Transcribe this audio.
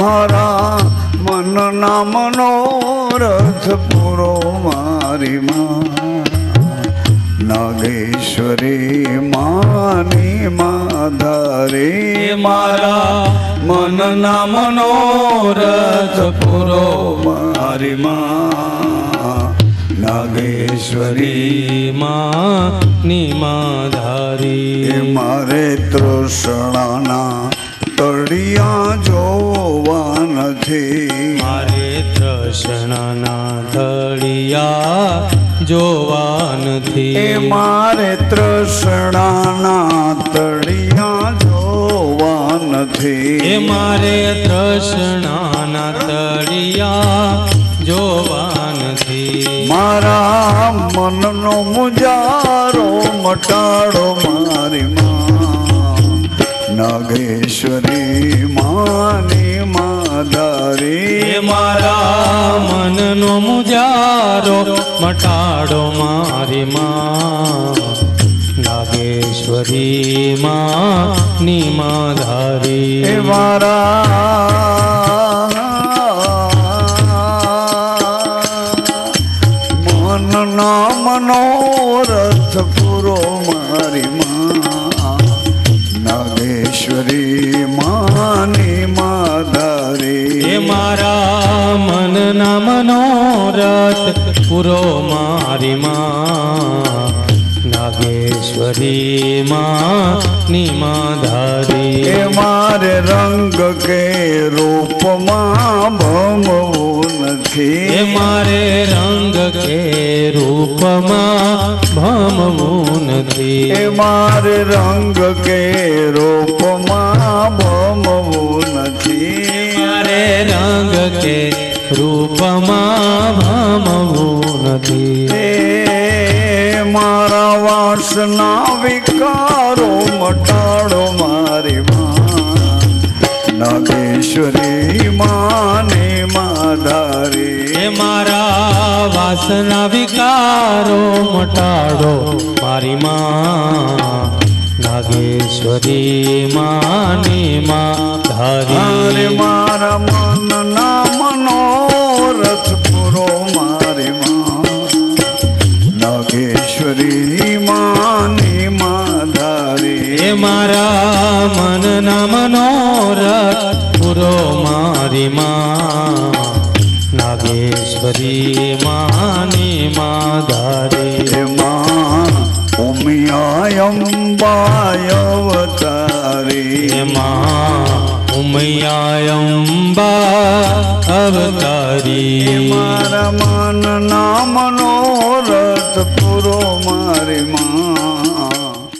મારા મનના મનોરથ પૂરો મારી માં. નાગેશ્વરી માની માધારે મારા મનના મનોરથ પૂરો મારી માં. નાગેશ્વરી માની માધારી. મારે તૃષ્ણાના તળિયા જોવા નથી મારે તૃષ્ણના તળિયા જોવા નથી મારે તૃષ્ણાના તળિયા જોવા નથી મારે તૃષ્ણાના તળિયા જોવા નથી મારા મનનો મુજારો મટાડો નાગેશ્વરી માને માધારી. મારા મનનો મુજારો મટાડો મારી માં. નાગેશ્વરી માની માધારી. મારા મનનો મનોરથ પૂરો મારી માં. નાગેશ્વરી માધારે. એ મારા મનના મનોરથ પૂરો મારી માં. નાગેશ્વરી માં નિમાધારી એ મારે રંગ કે રૂપમાં ભમવું એ મારે ભમવું નથી એ મારે રંગ કે રૂપમાં ભમવું નથી મારે રંગ કે રૂપમાં ભમવું નથી મારા વાસના વિકારો મટાડો મારી માં. નાગેશ્વરી માને માધારી મારા વાસના વિકારો મટાડો મારી માં નાગેશ્વરી માની માં ધારી મારા મનના મનોરથ પૂરો મારી માં નાગેશ્વરી માની માં ધારી મારા મનના મનોરથ પૂરો મારી માં. નાગેશ્વરી માની માં ધારી એમાં ઉમિયાયંબાય અવતારી. એમાં ઉમૈયાંબા અવતારી. મારા મનના મનોરથ પૂરો